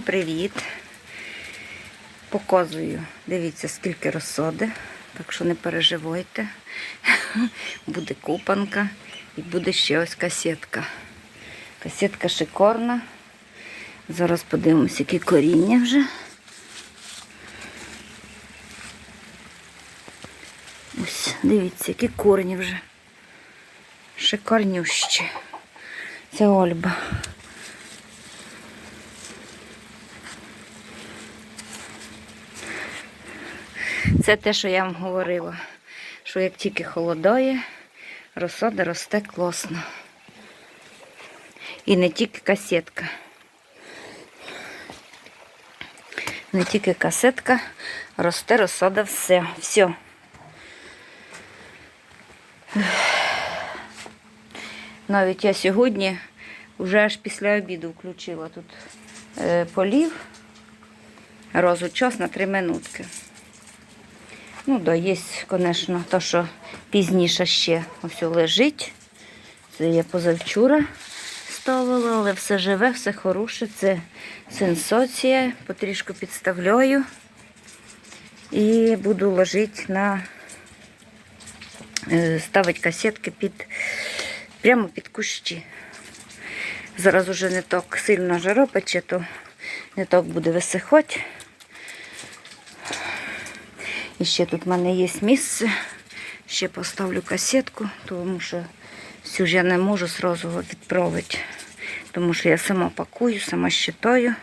Привіт! Показую. Дивіться, скільки розсоди, так що не переживайте. Буде купанка і буде ще ось касетка. Касетка шикарна. Зараз подивимось, які коріння вже. Ось, дивіться, які корені вже. Шикарнющі. Це Ольба. Це те, що я вам говорила, що як тільки холодає, розсада росте класно. І не тільки касетка. Не тільки касетка, росте розсада все. Все. Навіть я сьогодні вже аж після обіду включила тут е, полів розу час на 3 минутки. Ну, да, є, звісно, то, що пізніше ще ось лежить. Це я позавчора ставила, але все живе, все хороше. Це сенсація. Потрішку підставляю і буду ложити на е, ставити касетки під прямо під кущі. Зараз уже не так сильно жара пече, то не так буде висихати. І ще тут в мене є місце. Ще поставлю касетку, тому що всю ж я не можу сразу відправити. Тому що я сама пакую, сама щитаю.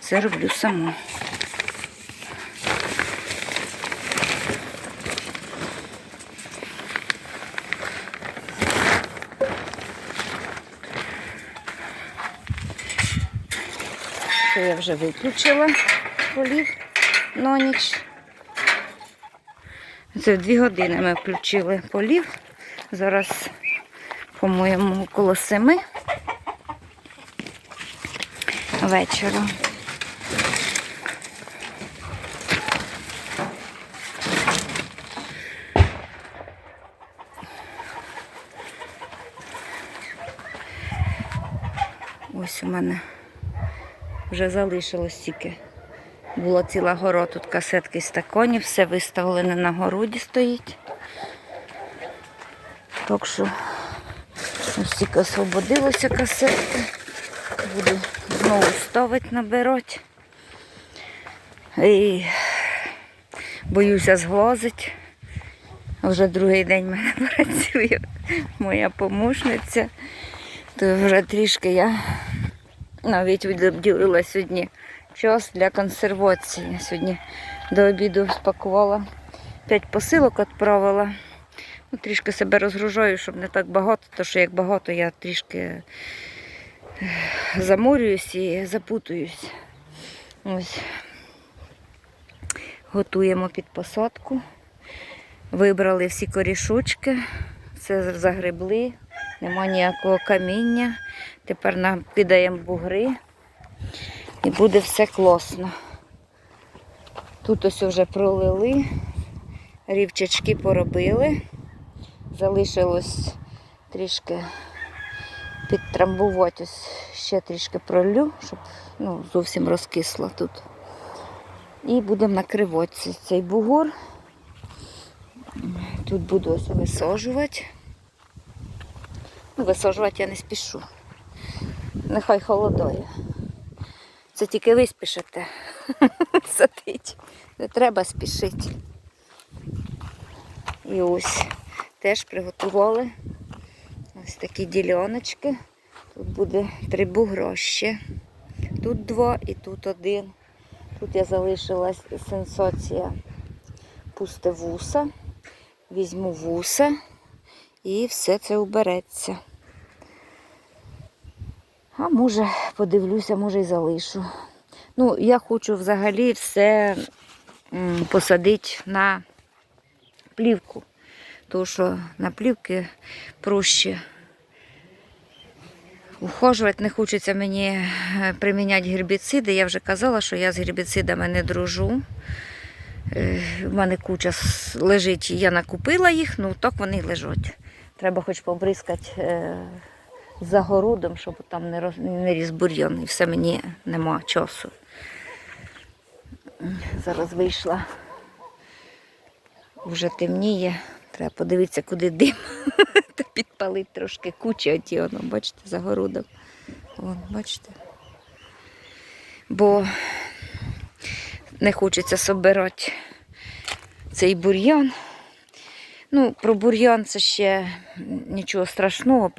Це роблю сама. Я вже виключила полів на ніч. Це дві години ми включили полів. Зараз, по-моєму, около семи вечора. Ось у мене вже залишилось тільки. Була ціла гора, тут касетки стаконів, все виставлене на городі стоїть. Так що ось тільки освободилося касетки. Буду знову ставити, набирати. І боюся зглазити. Вже другий день в мене працює моя помощниця. То вже трішки я навіть відділила сьогодні час для консервації. Я Сьогодні до обіду спакувала 5 посилок відправила. Ну, трішки себе розгружаю, щоб не так багато, тому що як багато, я трішки ех, заморююсь і запутуюсь. Ось. Готуємо під посадку. Вибрали всі корішочки, все загребли, нема ніякого каміння. Тепер накидаємо бугри і буде все класно. Тут ось вже пролили, рівчачки поробили. Залишилось трішки підтрамбувати, ось ще трішки пролю, щоб ну, зовсім розкисло тут. І будемо накривати цей бугор. Тут буду ось висаджувати. Ну, висаджувати я не спішу. Нехай холодає. Це тільки ви спішите садить. Не треба спішити. І ось теж приготували ось такі діляночки. Тут буде три бугра. Тут два і тут один. Тут я залишила сенсація пусте вуса. Візьму вуса і все це убереться. А може, подивлюся, може і залишу. Ну, я хочу взагалі все посадити на плівку. Тому що на плівки проще ухожувати. Не хочеться мені е, приміняти гербіциди. Я вже казала, що я з гербіцидами не дружу. Е, У мене куча лежить, я накупила їх, ну так вони лежать. Треба хоч побризкати е, за городом, щоб там не, роз, не ріс бур'ян. І все мені нема часу. Зараз вийшла. Вже темніє. Треба подивитися, куди дим. Та підпалити трошки кучі оті, воно, бачите, за городом. Вон, бачите. Бо не хочеться собирати цей бур'ян. Ну, про бур'ян це ще нічого страшного,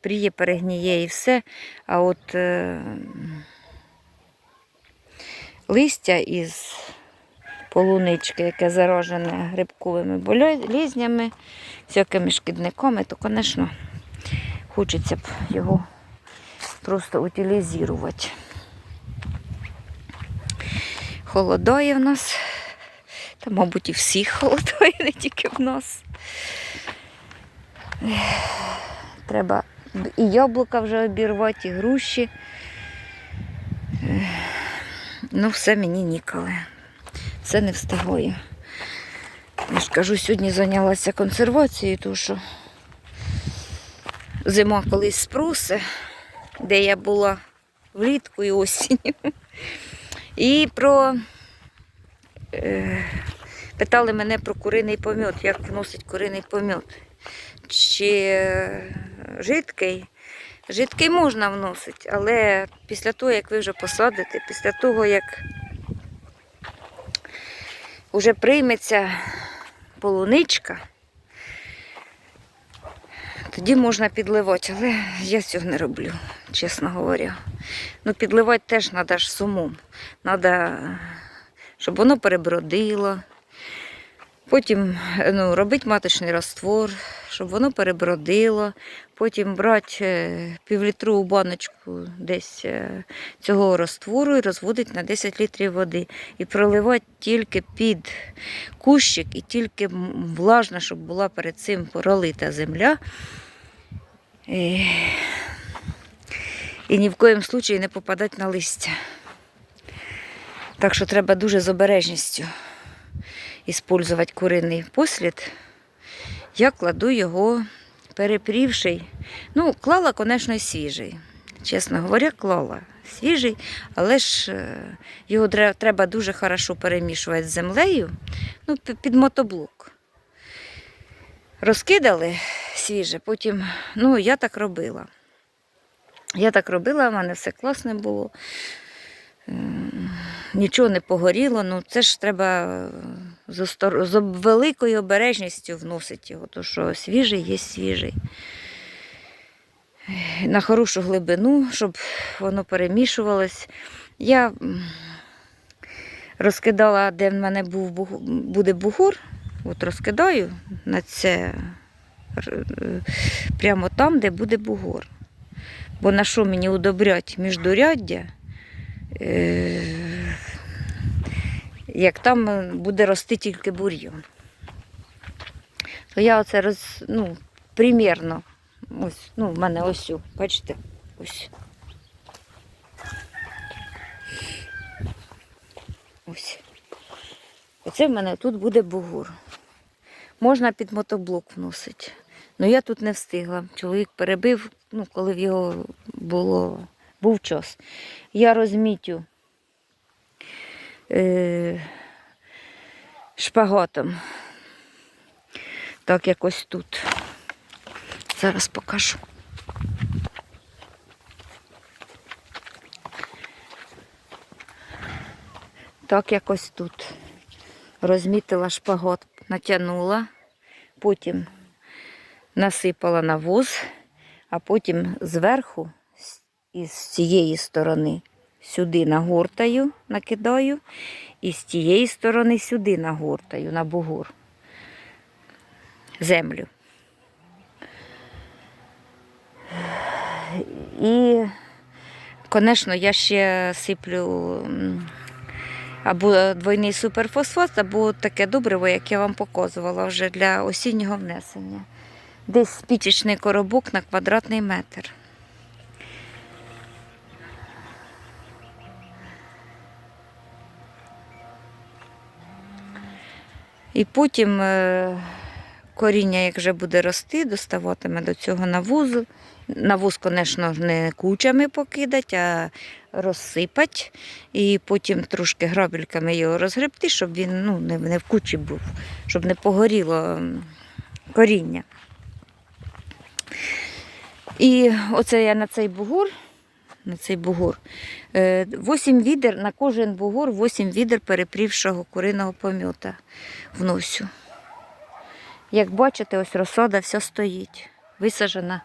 пріє, перегніє і все. А от е, листя із полунички, яке заражене грибковими болезнями, всякими шкідниками, то, звісно, хочеться б його просто утилізувати. Холодає в нас. Та, мабуть, і всіх холодає, не тільки в нас. Треба і яблука вже обірвати, і груші. Ну, все мені ніколи. Все не встигаю. Я ж кажу, сьогодні зайнялася консервацією, тому що зима колись спроси, де я була влітку і осінню. І про е, питали мене про куриний помет, як вносить куриний помет. Чи е, жидкий? Жидкий можна вносити, але після того, як ви вже посадите, після того, як вже прийметься полуничка, тоді можна підливати, але я цього не роблю, чесно говоря. Ну, підливати теж треба ж з умом. Треба, щоб воно перебродило. Потім ну, робити маточний раствор, щоб воно перебродило. Потім брати е, півлітрову баночку десь е, цього раствору і розводити на 10 літрів води. І проливати тільки під кущик і тільки влажно, щоб була перед цим пролита земля. І, і ні в коєму случаї не попадати на листя. Так що треба дуже з обережністю іспользувати куриний послід. Я кладу його перепрівший. Ну, клала, звісно, свіжий. Чесно говоря, клала свіжий, але ж е, його треба дуже хорошо перемішувати з землею ну, під мотоблок. Розкидали свіже, потім, ну, я так робила. Я так робила, в мене все класне було. Нічого не погоріло, ну це ж треба е, з, великою обережністю вносити його, тому що свіжий є свіжий. На хорошу глибину, щоб воно перемішувалось. Я розкидала, де в мене був, буде бугур, от розкидаю на це прямо там, де буде бугор. Бо на що мені удобрять міждуряддя, е, як там е, буде рости тільки бур'ян. То я оце роз, ну, примірно, ось, ну, в мене ось, бачите, ось. Ось. Оце в мене тут буде бугур. Можна під мотоблок вносити. Ну я тут не встигла. Чоловік перебив, ну, коли в його було, був час. Я розмітю е, шпагатом. Так якось тут. Зараз покажу. Так якось тут. Розмітила шпагат, натягнула, потім насипала навоз, а потім зверху із цієї сторони сюди нагортаю, накидаю, і з тієї сторони сюди нагортаю на бугор землю. І, звісно, я ще сиплю або двойний суперфосфат, або таке добриво, як я вам показувала вже для осіннього внесення. Десь спічечний коробок на квадратний метр. І потім, е, коріння, як вже буде рости, доставатиме до цього навозу. Навоз, звісно, не кучами покидать, а розсипать. І потім трошки грабельками його розгребти, щоб він ну, не в кучі був, щоб не погоріло коріння. І оце я на цей бугур, на цей бугур, 8 відер, на кожен бугур 8 відер перепрівшого куриного помьота вносю. Як бачите, ось розсада вся стоїть. Висаджена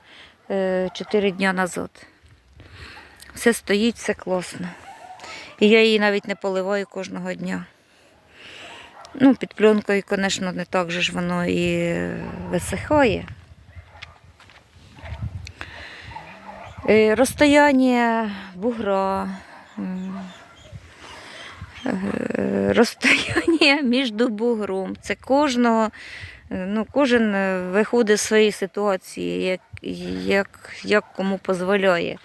4 дні назад. Все стоїть, все класно. І я її навіть не поливаю кожного дня. Ну, під пленкою, звісно, не так же ж воно і висихає. Розстояння бугра, е, розстояння між бугром. Це кожного, е, ну, кожен е, виходить з своєї ситуації, як, як, як кому дозволяє.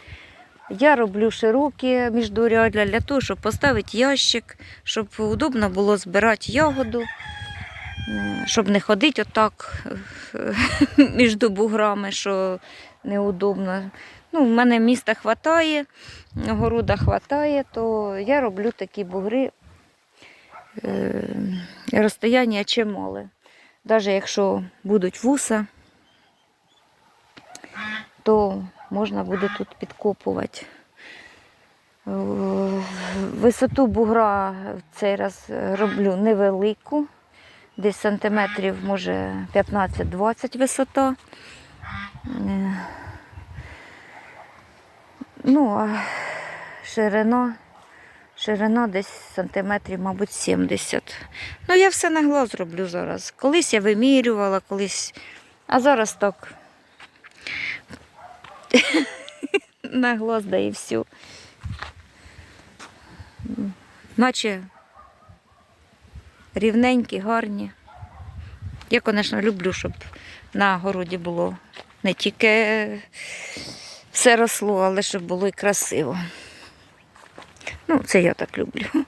Я роблю широкі міждурядля для того, щоб поставити ящик, щоб удобно було збирати ягоду, е, щоб не ходити отак е, між буграми, що неудобно. Ну, в мене міста вистачає, города вистачає, то я роблю такі бугри е, розстояння чимале. Навіть якщо будуть вуса, то можна буде тут підкопувати. Е, Висоту бугра в цей раз роблю невелику, десь сантиметрів, може 15-20 висота. Ну, а ширина, ширина десь сантиметрів, мабуть, 70. Ну, я все на глаз роблю зараз. Колись я вимірювала, колись. А зараз так. на глаз да і все. Наче рівненькі, гарні. Я, звісно, люблю, щоб на городі було не тільки все росло, але щоб було і красиво. Ну, це я так люблю.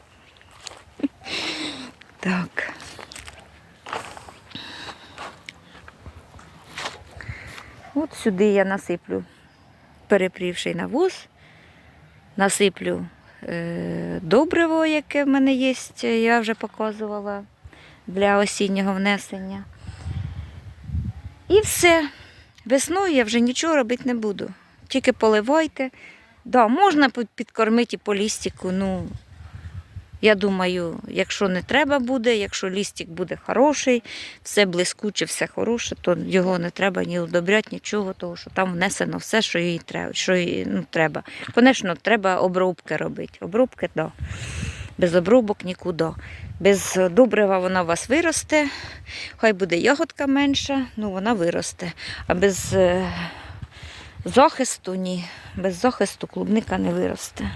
Так. От сюди я насиплю перепрівший навоз, насиплю е, добриво, яке в мене є, я вже показувала для осіннього внесення. І все. Весною я вже нічого робити не буду. Тільки поливайте. Да, можна підкормити по лістику. Ну, я думаю, якщо не треба буде, якщо лістик буде хороший, все блискуче, все хороше, то його не треба ні удобряти, нічого, тому що там внесено все, що їй треба. Що їй, ну, треба. Звісно, треба обробки робити. Обробки, да. Без обробок нікуди. Без добрива вона у вас виросте, хай буде ягодка менша, ну вона виросте. А без е, захисту ні. Без захисту клубника не виросте.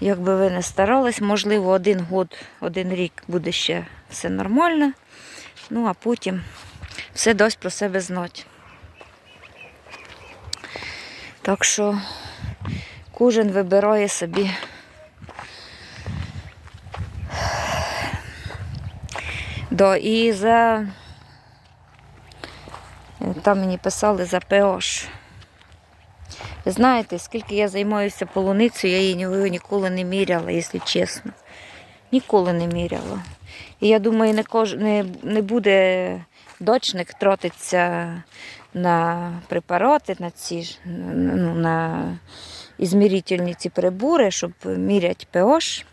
Як би ви не старались, можливо, один год, один рік буде ще все нормально, ну а потім все дасть про себе знати. Так що кожен вибирає собі. Да, і за там мені писали за pH. Знаєте, скільки я займаюся полуницею, я її ніколи не міряла, якщо чесно. Ніколи не міряла. І я думаю, не, кож... не, не буде дочник тратитися на препарати, на ці ну, на ізмірительні ці прибори, щоб міряти pH.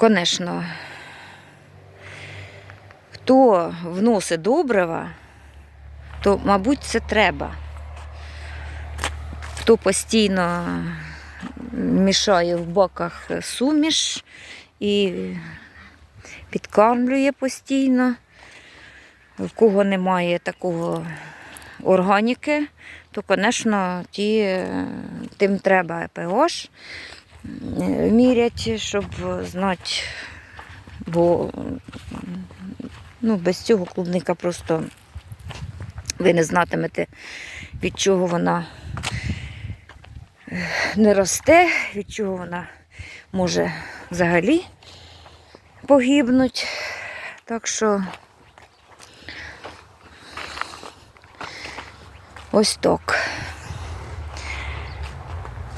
Звісно, хто вносить добрива, то, мабуть, це треба. Хто постійно мішає в боках суміш і підкармлює постійно, в кого немає такого органіки, то, звісно, тим треба pH е, міряти, щоб знати, бо ну, без цього клубника просто ви не знатимете, від чого вона е, не росте, від чого вона може взагалі погибнуть. Так що ось так.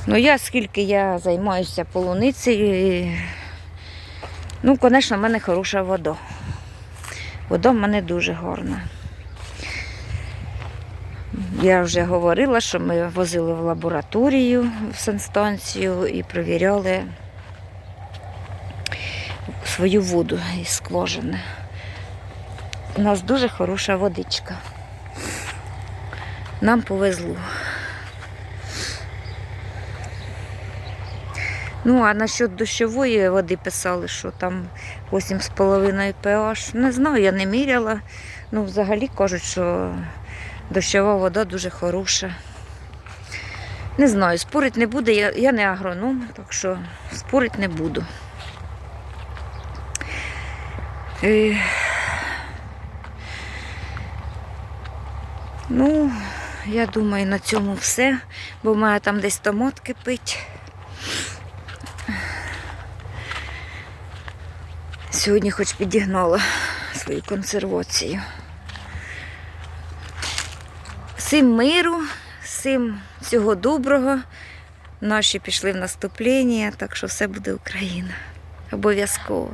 Ну, я скільки я займаюся полуницею, ну, звісно, в мене хороша вода. Вода в мене дуже гарна. Я вже говорила, що ми возили в лабораторію в санстанцію і перевіряли свою воду із скважини. У нас дуже хороша водичка. Нам повезло. Ну, а насчет дощової води писали, що там 8,5 pH. Не знаю, я не міряла. Ну, взагалі кажуть, що дощова вода дуже хороша. Не знаю, спорити не буде. Я, я не агроном, так що спорити не буду. Е, Ну, я думаю, на цьому все, бо має там десь томат кипить. Сьогодні хоч підігнала свою консервацію. Всім миру, всім всього доброго. Наші пішли в наступлення, так що все буде Україна. Обов'язково.